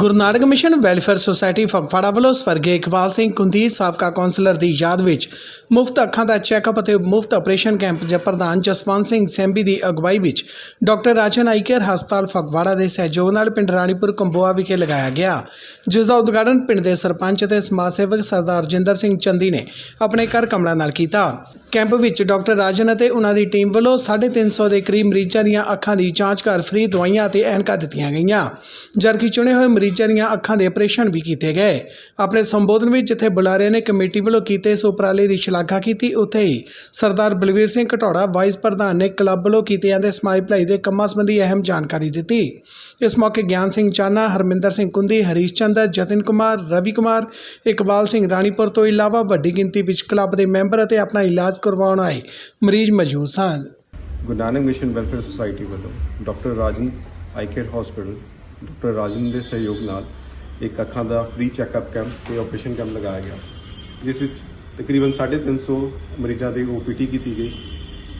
Guru Nanak mission welfare society Phagwara ਵੱਲੋਂ ਸਵਰਗੀ ਇਕਬਾਲ ਸਿੰਘ ਕੁੰਦੀ ਸਾਬਕਾ ਕੌਂਸਲਰ ਦੀ ਯਾਦ ਵਿੱਚ ਮੁਫਤ ਅੱਖਾਂ ਦਾ ਚੈੱਕਅਪ ਅਤੇ ਮੁਫਤ ਆਪਰੇਸ਼ਨ ਕੈਂਪ ਜ ਪ੍ਰਧਾਨ ਜਸਵੰਤ ਸਿੰਘ ਸੈਂਬੀ ਦੀ ਅਗਵਾਈ ਵਿੱਚ ਡਾਕਟਰ ਰਾਜਨ ਆਈਕੇਅਰ ਹਸਪਤਾਲ ਫਗਵਾੜਾ ਦੇ ਸਹਿਯੋਗ ਨਾਲ ਪਿੰਡ ਰਾਣੀਪੁਰ ਕੰਬੋਆ ਵਿਖੇ ਲਗਾਇਆ ਗਿਆ, ਜਿਸ ਦਾ ਉਦਘਾਟਨ ਪਿੰਡ ਦੇ ਸਰਪੰਚ ਅਤੇ ਸਮਾਜ ਸੇਵਕ ਸਰਦਾਰ ਜਿੰਦਰ ਸਿੰਘ ਚੰਦੀ ਨੇ ਆਪਣੇ ਘਰ ਕਮਲਾ ਨਾਲ ਕੀਤਾ। ਕੈਂਪ ਵਿੱਚ ਡਾਕਟਰ ਰਾਜਨ ਅਤੇ ਉਹਨਾਂ ਦੀ ਟੀਮ ਵੱਲੋਂ 350 ਦੇ ਕਰੀਬ ਮਰੀਜ਼ਾਂ ਦੀਆਂ ਅੱਖਾਂ ਦੀ ਜਾਂਚ ਕਰ ਫ੍ਰੀ ਦਵਾਈਆਂ ਅਤੇ ਐਨਕਾਂ ਦਿੱਤੀਆਂ ਗਈਆਂ। ਜਦਕਿ ਚੁਣੇ ਹੋਏ ਮਰੀਜ਼ਾਂ ਦੀਆਂ ਅੱਖਾਂ ਦੇ ਆਪਰੇਸ਼ਨ ਵੀ ਕੀਤੇ ਗਏ। ਆਪਣੇ ਸੰਬੋਧਨ ਵਿੱਚ ਜਿੱਥੇ ਬੁਲਾਰਿਆਂ ਨੇ ਕਮੇਟੀ ਵੱਲੋਂ ਕੀਤੇ ਇਸ ਉਪਰਾਲੇ ਦੀ ਸ਼ਲਾਘਾ ਕੀਤੀ, ਉੱਥੇ ਹੀ ਸਰਦਾਰ ਬਲਵੀਰ ਸਿੰਘ ਘਟੌੜਾ ਵਾਈਸ ਪ੍ਰਧਾਨ ਨੇ ਕਲੱਬ ਵੱਲੋਂ ਕੀਤੇ ਜਾਂਦੇ ਸਮਾਜ ਭਲਾਈ ਦੇ ਕੰਮਾਂ ਸੰਬੰਧੀ ਅਹਿਮ ਜਾਣਕਾਰੀ ਦਿੱਤੀ। ਇਸ ਮੌਕੇ ਗਿਆਨ ਸਿੰਘ ਚਾਨਾ, ਹਰਮਿੰਦਰ ਸਿੰਘ ਕੁੰਦੀ, ਹਰੀਸ਼ ਚੰਦਰ ਜਤਿਨ ਕੁਮਾਰ, ਰਵੀ ਕੁਮਾਰ, ਇਕਬਾਲ ਸਿੰਘ ਰਾਣੀਪੁਰ ਤੋਂ ਇਲਾਵਾ ਵੱਡੀ ਗਿਣਤੀ ਵਿੱਚ ਕਲੱਬ ਦੇ ਮੈਂਬਰ ਅਤੇ ਆਪਣਾ ਇਲਾਜ ਕਰਵਾਉਣ ਆਏ। ਮਰੀਜ਼ ਮੌਜੂਦ ਸਨ। Guru Nanak mission welfare society ਵੱਲੋਂ doctor Rajan eye care hospital, doctor Rajan ਦੇ ਸਹਿਯੋਗ ਨਾਲ ਇੱਕ ਅੱਖਾਂ ਦਾ ਫ੍ਰੀ ਚੈੱਕਅਪ ਕੈਂਪ ਤੇ ਆਪਰੇਸ਼ਨ ਕੈਂਪ ਲਗਾਇਆ ਗਿਆ ਜਿਸ ਵਿੱਚ ਤਕਰੀਬਨ 350 ਮਰੀਜ਼ਾਂ ਦੀ ਓਪੀਟੀ ਕੀਤੀ ਗਈ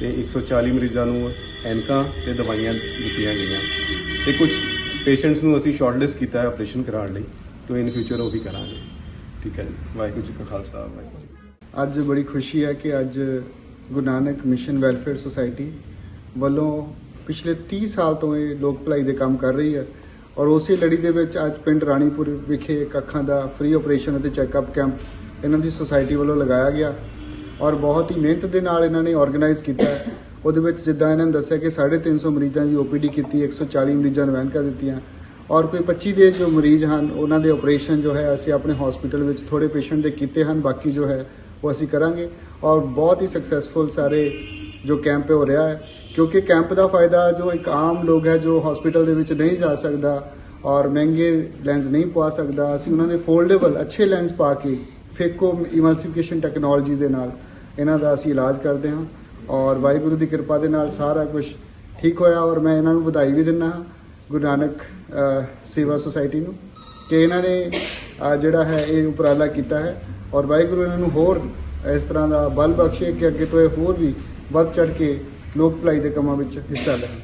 ਤੇ 140 ਮਰੀਜ਼ਾਂ ਨੂੰ ਐਨਕਾਂ ਤੇ ਦਵਾਈਆਂ ਦਿੱਤੀਆਂ ਗਈਆਂ ਤੇ ਕੁਝ ਪੇਸ਼ੈਂਟਸ ਨੂੰ ਅਸੀਂ ਸ਼ਾਰਟਲਿਸਟ ਕੀਤਾ ਹੈ ਆਪਰੇਸ਼ਨ ਕਰਾਉਣ ਲਈ, ਤੋਂ ਇਨ ਫਿਊਚਰ ਉਹ ਵੀ ਕਰਾਂਗੇ। ਠੀਕ ਹੈ ਜੀ। ਵਾਹਿਗੁਰੂ ਜੀ ਕਾ ਖਾਲਸਾ, ਵਾਹਿਗੁਰੂ ਜੀ ਅੱਜ ਬੜੀ ਖੁਸ਼ੀ ਹੈ ਕਿ ਅੱਜ Guru Nanak mission welfare society ਵੱਲੋਂ ਪਿਛਲੇ 30 ਸਾਲ ਤੋਂ ਇਹ ਲੋਕ ਭਲਾਈ ਦੇ ਕੰਮ ਕਰ ਰਹੀ ਹੈ ਔਰ ਉਸੇ ਲੜੀ ਦੇ ਵਿੱਚ ਅੱਜ ਪਿੰਡ ਰਾਣੀਪੁਰ ਵਿਖੇ ਇੱਕ ਅੱਖਾਂ ਦਾ ਫ੍ਰੀ ਆਪਰੇਸ਼ਨ ਅਤੇ ਚੈੱਕਅਪ ਕੈਂਪ ਇਹਨਾਂ ਦੀ ਸੁਸਾਇਟੀ ਵੱਲੋਂ ਲਗਾਇਆ ਗਿਆ ਔਰ ਬਹੁਤ ਹੀ ਮਿਹਨਤ ਦੇ ਨਾਲ ਇਹਨਾਂ ਨੇ ਆਰਗੇਨਾਈਜ਼ ਕੀਤਾ ਉਹਦੇ ਵਿੱਚ ਜਿੱਦਾਂ ਇਹਨਾਂ ਨੇ ਦੱਸਿਆ ਕਿ 350 ਮਰੀਜ਼ਾਂ ਦੀ ਓਪੀਡੀ ਕੀਤੀ 140 ਮਰੀਜ਼ਾਂ ਨੂੰ ਐਨਕਾਂ ਦਿੱਤੀਆਂ ਔਰ ਕੋਈ 25 ਦੇ ਜੋ ਮਰੀਜ਼ ਹਨ, ਉਹਨਾਂ ਦੇ ਆਪਰੇਸ਼ਨ ਜੋ ਹੈ, ਅਸੀਂ ਆਪਣੇ ਹਸਪੀਟਲ ਵਿੱਚ ਥੋੜੇ ਪੇਸ਼ੈਂਟ ਦੇ ਕੀਤੇ ਹਨ, ਬਾਕੀ ਜੋ ਹੈ ਉਹ ਅਸੀਂ ਕਰਾਂਗੇ ਔਰ ਬਹੁਤ ਹੀ ਸਕਸੈਸਫੁਲ ਸਾਰੇ ਜੋ ਕੈਂਪ ਹੋ ਰਿਹਾ ਹੈ। ਕਿਉਂਕਿ ਕੈਂਪ ਦਾ ਫਾਇਦਾ ਜੋ ਇੱਕ ਆਮ ਲੋਕ ਹੈ, ਜੋ ਹਸਪੀਟਲ ਦੇ ਵਿੱਚ ਨਹੀਂ ਜਾ ਸਕਦਾ ਔਰ ਮਹਿੰਗੇ ਲੈਂਸ ਨਹੀਂ ਪਵਾ ਸਕਦਾ, ਅਸੀਂ ਉਹਨਾਂ ਦੇ ਫੋਲਡੇਬਲ ਅੱਛੇ ਲੈਂਸ ਪਾ ਕੇ ਫੇਕੋ ਇਮਲਸੀਫਿਕੇਸ਼ਨ ਟੈਕਨੋਲੋਜੀ ਦੇ ਨਾਲ ਇਹਨਾਂ ਦਾ ਅਸੀਂ ਇਲਾਜ ਕਰਦੇ ਹਾਂ ਔਰ ਵਾਹਿਗੁਰੂ ਦੀ ਕਿਰਪਾ ਦੇ ਨਾਲ ਸਾਰਾ ਕੁਝ ਠੀਕ ਹੋਇਆ ਔਰ ਮੈਂ ਇਹਨਾਂ ਨੂੰ ਵਧਾਈ ਵੀ ਦਿੰਦਾ ਹਾਂ। ਗੁਰੂ ਨਾਨਕ ਸੇਵਾ ਸੁਸਾਇਟੀ ਨੂੰ। ਕਿ ਇਹਨਾਂ ਨੇ ਜਿਹੜਾ ਹੈ ਇਹ ਉਪਰਾਲਾ ਕੀਤਾ ਹੈ ਔਰ ਵਾਹਿਗੁਰੂ ਇਹਨਾਂ ਨੂੰ ਹੋਰ ਇਸ ਤਰ੍ਹਾਂ ਦਾ ਬਲ ਬਖਸ਼ੇ ਕਿ ਅੱਗੇ ਤੋਂ ਇਹ ਹੋਰ ਵੀ ਵੱਧ ਚੜ ਕੇ ਲੋਕ ਭਲਾਈ ਦੇ ਕੰਮਾਂ ਵਿੱਚ ਹਿੱਸਾ ਲੈਣ।